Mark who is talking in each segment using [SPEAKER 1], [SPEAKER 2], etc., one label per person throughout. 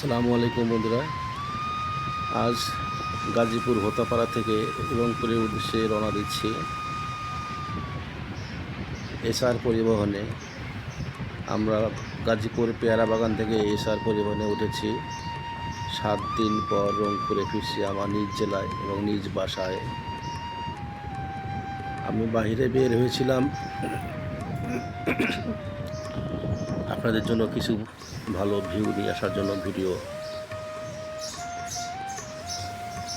[SPEAKER 1] আসসালামু আলাইকুম বন্ধুরা। আজ গাজীপুর হোতাপাড়া থেকে রংপুরের উদ্দেশ্যে রওনা দিচ্ছি। এসআর পরিবহনে আমরা গাজীপুর পেয়ারা বাগান থেকে এসআর পরিবহনে উঠেছি। সাত দিন পর রংপুরে ফিরছি আমার নিজ জেলায় এবং নিজ বাসায়। আমি বাইরে বের হয়েছিলাম। আপনাদের জন্য কিছু ভালো ভিউ নিয়ে আসার জন্য ভিডিও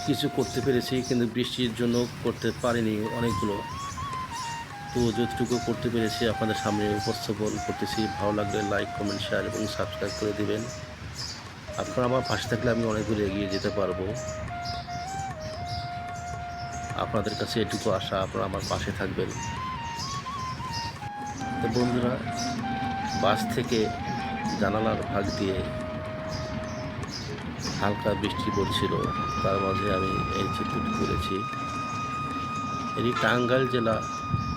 [SPEAKER 1] কিছু করতে পেরেছি, কিন্তু বৃষ্টির জন্য করতে পারিনি অনেকগুলো। তো যতটুকু করতে পেরেছি, আপনাদের সামনে উপস্থাপন করতেছি। ভালো লাগলে লাইক কমেন্ট শেয়ার এবং সাবস্ক্রাইব করে দেবেন। আপনারা আমার পাশে থাকলে আমি অনেক দূরে এগিয়ে যেতে পারব। আপনাদের কাছে এটুকু আশা, আপনারা আমার পাশে থাকবেন। তো বন্ধুরা, বাস থেকে জানালার ভাগ দিয়ে হালকা বৃষ্টি পড়ছিল। তার মাঝে আমি এই চিত্রটি করেছি এটি টাঙ্গাইল জেলা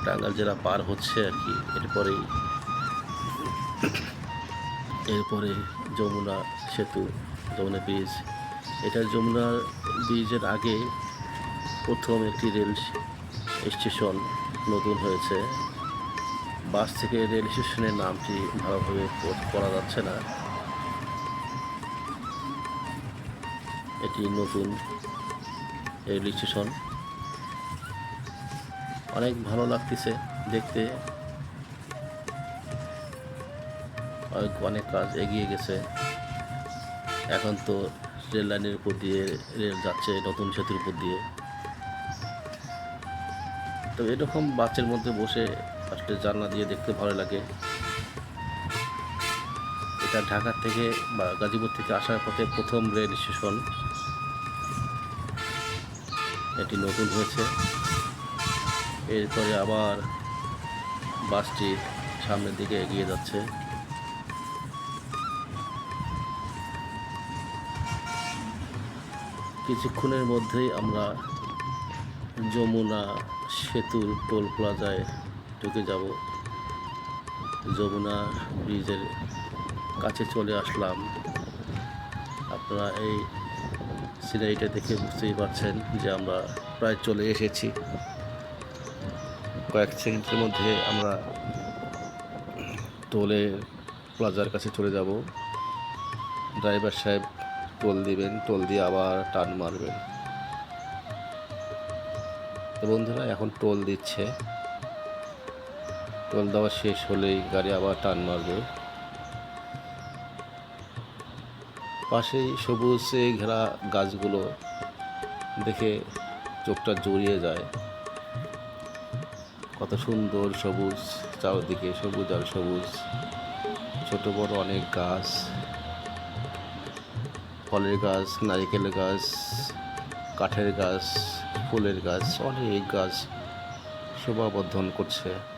[SPEAKER 1] টাঙ্গাইল জেলা পার হচ্ছে আর কি। এরপরেই, এরপরে যমুনা সেতু, যমুনা ব্রিজ। এটা যমুনা ব্রিজের আগে প্রথম একটি রেল স্টেশন নতুন হয়েছে। বাস থেকে রেল স্টেশনের নামটি ভালোভাবে পড়া যাচ্ছে না। এটি নতুন রেল স্টেশন। অনেক ভালো লাগতেছে দেখতে। অনেক অনেক কাজ এগিয়ে গেছে। এখন তো রেল লাইনের উপর দিয়ে রেল যাচ্ছে, নতুন সেতুর উপর দিয়ে। তো এরকম বাসের মধ্যে বসে জানলা দিয়ে দেখতে ভালো লাগে। এটা ঢাকা থেকে বা গাজীপুর থেকে আসার পথে প্রথম রেল স্টেশন। এটি নতুন হয়েছে। এরপরে আবার বাসটি সামনের দিকে এগিয়ে যাচ্ছে। কিছুক্ষণের মধ্যেই আমরা যমুনা সেতুর টোল প্লাজায় ঢুকে যাব। যমুনা ব্রিজের কাছে চলে আসলাম। আপনারা এই সিনারিটা দেখে বুঝতেই পারছেন যে আমরা প্রায় চলে এসেছি। কয়েক সেকেন্ডের মধ্যে আমরা টোলের প্লাজার কাছে চলে যাব। ড্রাইভার সাহেব টোল দিবেন, টোল দিয়ে আবার টান মারবেন। বন্ধুরা, এখন টোল দিচ্ছে। টোল দেওয়া শেষ হলেই গাড়ি আবার টান মারবে। পাশেই সবুজে ঘেরা গাছগুলো দেখে চোখটা জড়িয়ে যায়। কত সুন্দর সবুজ, চারদিকে সবুজ আর সবুজ। ছোট বড় অনেক গাছ। ফলের গাছ, নারিকেলের গাছ, কাঠের গাছ, ফুলের গাছ, অনেক গাছ শোভাবর্ধন করছে।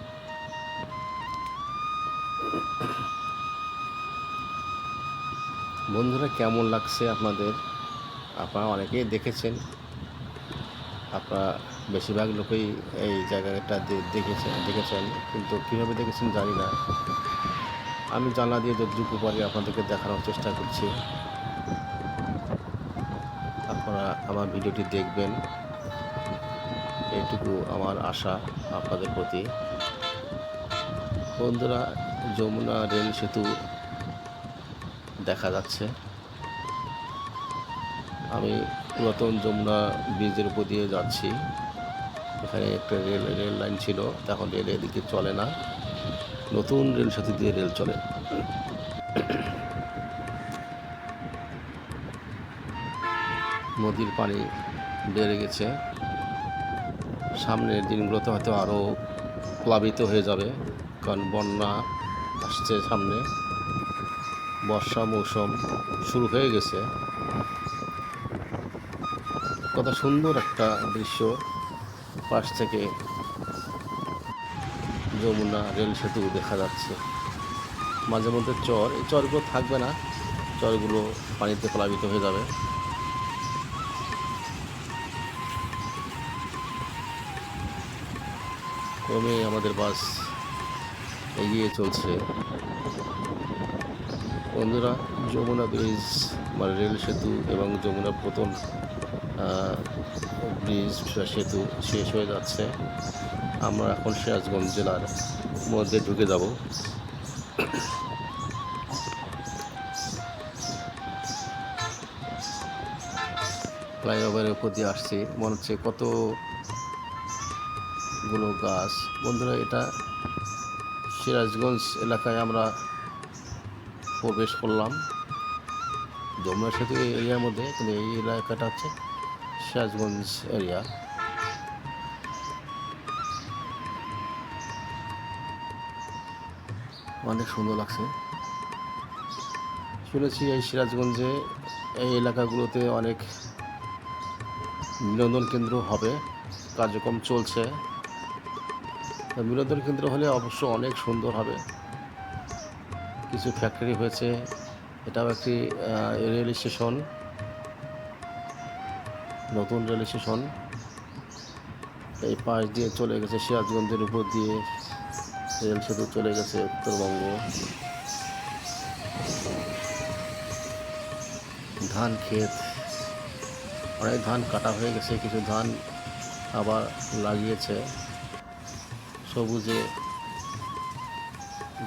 [SPEAKER 1] বন্ধুরা, কেমন লাগছে আপনাদের? আপনারা অনেকেই দেখেছেন। আপনারা বেশিরভাগ লোকই এই জায়গাটা দেখেছেন দেখেছেন। কিন্তু কীভাবে দেখেছেন জানি না। আমি জানলা দিয়ে যতটুকু পারি আপনাদেরকে দেখানোর চেষ্টা করছি। আপনারা আমার ভিডিওটি দেখবেন। এইটুকু আমার আশা আপনাদের প্রতি। বন্ধুরা যমুনা রেল সেতু দেখা যাচ্ছে। আমি পুরাতন যমুনা ব্রিজের উপর দিয়ে যাচ্ছি। এখানে একটা রেল রেল লাইন ছিল, এখন রেল এদিকে চলে না। নতুন রেল সেতু দিয়ে রেল চলে। নদীর পানি বেড়ে গেছে। সামনের দিনগুলোতে হয়তো আরও প্লাবিত হয়ে যাবে, কারণ বন্যা আসছে সামনে। বর্ষা মৌসুম শুরু হয়ে গেছে। কত সুন্দর একটা দৃশ্য। পাশ থেকে যমুনা রেল সেতু দেখা যাচ্ছে। মাঝে মধ্যে চর, এই চরগুলো থাকবে না। চরগুলো পানিতে প্লাবিত হয়ে যাবে। ক্রমে আমাদের বাস এগিয়ে চলছে। বন্ধুরা, যমুনা ব্রিজ মানে রেল সেতু এবং যমুনা প্রথম ব্রিজ সেতু শেষ হয়ে যাচ্ছে। আমরা এখন সিরাজগঞ্জ জেলার মধ্যে ঢুকে যাব। ফ্লাইওভারের উপর দিয়ে আসছি। মনে হচ্ছে কতগুলো গাছ। বন্ধুরা, এটা সিরাজগঞ্জ এলাকায় আমরা প্রবেশ করলাম। যমুনা সেতু এই এরিয়ার মধ্যে, কিন্তু এই এলাকাটা হচ্ছে সিরাজগঞ্জ এরিয়া। অনেক সুন্দর লাগছে। শুনেছি এই সিরাজগঞ্জে এই এলাকাগুলোতে অনেক বিনোদন কেন্দ্র হবে। কার্যক্রম চলছে। বিনোদন কেন্দ্র হলে অবশ্য অনেক সুন্দর হবে। কিছু ফ্যাক্টরি হয়েছে, এটাও একটি রেল স্টেশন নতুন রেল স্টেশন এই পাশ দিয়ে চলে গেছে সিরাজগঞ্জের উপর দিয়ে রেল সেতু চলে গেছে উত্তরবঙ্গ। ধান ক্ষেত, অনেক ধান কাটা হয়ে গেছে, কিছু ধান আবার লাগিয়েছে। সবুজে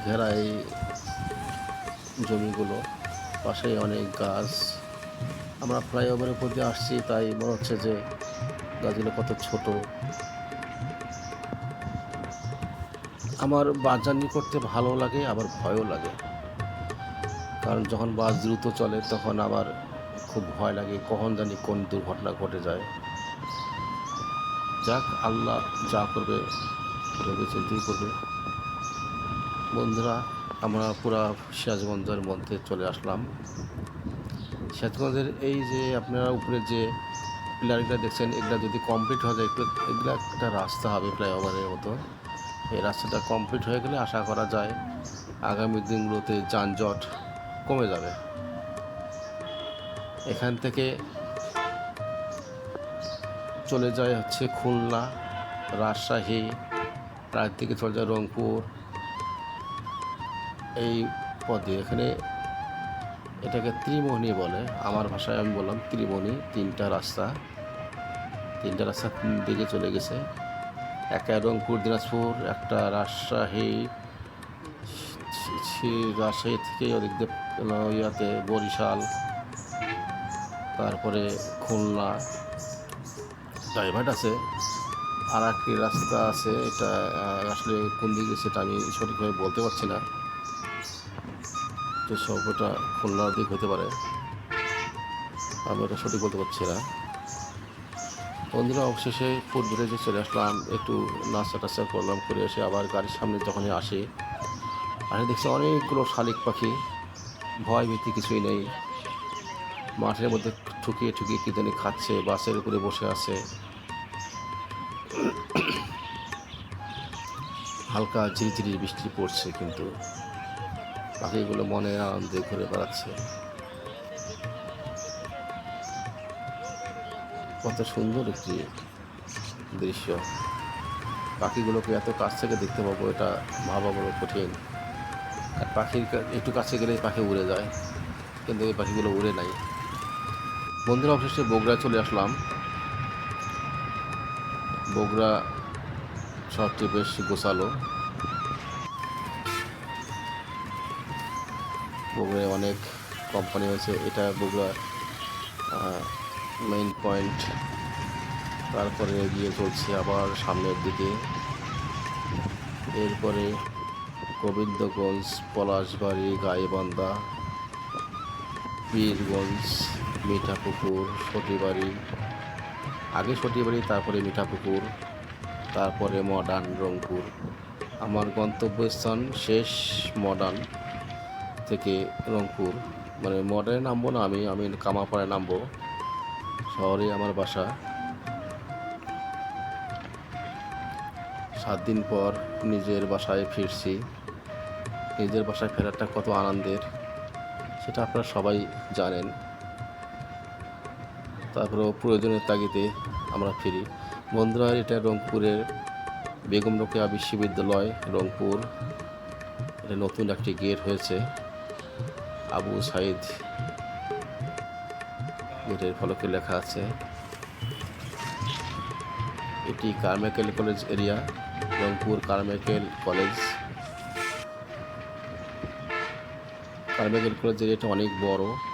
[SPEAKER 1] ঘেরা এই জমিগুলো পাশে অনেক গাছ। আমরা ফ্লাইওভারের উপর দিয়ে আসছি, তাই মনে হচ্ছে যে গাছগুলো কত ছোট। আমার বাস জার্নি করতে ভালো লাগে, আবার ভয়ও লাগে। কারণ যখন বাস দ্রুত চলে, তখন আবার খুব ভয় লাগে, কখন জানি কোন দুর্ঘটনা ঘটে যায়। যাক, আল্লাহ যা করবে ভেবে চিন্তেই করবে বন্ধুরা, আমরা পুরা সিরাজগঞ্জের মধ্যে চলে আসলাম। সিরাজগঞ্জের এই যে আপনারা উপরে যে পিলারগুলো দেখছেন, এগুলো যদি কমপ্লিট হয়ে যায়, একটু এগুলো একটা রাস্তা হবে ফ্লাইওভারের মতো। এই রাস্তাটা কমপ্লিট হয়ে গেলে আশা করা যায় আগামী দিনগুলোতে যানজট কমে যাবে। এখান থেকে চলে যায় হচ্ছে খুলনা, রাজশাহী রাত থেকে চলে যায় রংপুর। এই পদে এখানে এটাকে ত্রিমোহনী বলে। আমার ভাষায় আমি বললাম ত্রিমোহনী, তিনটা রাস্তা। তিনটা রাস্তা দিকে চলে গেছে। একটা রংপুর, দিনাজপুর, একটা রাজশাহী রাজশাহী থেকে ওদিক ইয়াতে বরিশাল, তারপরে খুলনা। ড্রাইভার আছে। আর একটি রাস্তা আছে, এটা আসলে কোন দিকে সেটা আমি সঠিকভাবে বলতে পারছি না। তো সব সবটা খুলনার দিক হতে পারে। আমি ওটা সঠিক বলতে পারছি না। বন্ধুরা, অবশেষে ফুড ভিলেজে চলে আসলাম, একটু নাচা টাস্তা করলাম, করে এসে আবার গাড়ির সামনে যখনই আসি আসে দেখছি অনেকগুলো শালিক পাখি, ভয় ভীতি কিছুই নেই। মাঠের মধ্যে ঠুকিয়ে ঠুকিয়ে কী জানি খাচ্ছে, বাসের উপরে বসে আছে। হালকা ঝিরিঝিরি বৃষ্টি পড়ছে কিন্তু পাখিগুলো মনে আনন্দে ঘুরে বেড়াচ্ছে। কত সুন্দর একটি দৃশ্য। পাখিগুলোকে এত কাছ থেকে দেখতে পাবো, এটা ভাবা বড় কঠিন। আর পাখির একটু কাছে গেলেই পাখি উড়ে যায়, কিন্তু এই পাখিগুলো উড়ে নাই। বন্ধুরা, অবশেষে বগুড়া চলে আসলাম। বগুড়া শহরটি বেশ গোছালো। বগুড়ায় অনেক কোম্পানি হয়েছে এটা বগুড়া মেইন পয়েন্ট তারপরে এগিয়ে চলছে আবার সামনের দিকে। এরপরে গোবিন্দগঞ্জ, পলাশবাড়ি, গাইবান্ধা, পীরগঞ্জ, মিঠাপুকুর সটিবাড়ি আগে সটিবাড়ি তারপরে মিঠাপুকুর, তারপরে মডার্ন রংপুর। আমার গন্তব্যস্থান শেষ মডার্ন থেকে রংপুর। মানে মডার্নে নামবো না আমি আমি কামাপাড়ায় নামবো। শহরে আমার বাসা। সাত দিন পর নিজের বাসায় ফিরছি। নিজের বাসায় ফেরাটা কত আনন্দের, সেটা আপনারা সবাই জানেন। তারপরেও প্রয়োজনের তাগিদে আমরা ফিরি। বন্ধুরা, এটা রংপুরের বেগম রোকেয়া বিশ্ববিদ্যালয়, রংপুর। এটা নতুন একটি গেট হয়েছে। আবু সাইদ গেটের ফলকে লেখা আছে। এটি Carmichael college area, Rangpur Carmichael college. Carmichael college এরিয়াটা অনেক বড়।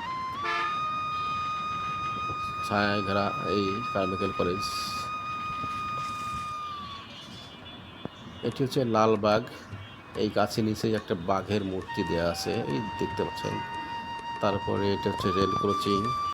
[SPEAKER 1] ছায়ায় ঘেরা এই কার্মিকেল কলেজ। এটি হচ্ছে লালবাগ এই গাছের নিচে একটা বাঘের মূর্তি দেওয়া আছে, এই দেখতে পাচ্ছেন। তারপরে এটা হচ্ছে রেল ক্রসিং।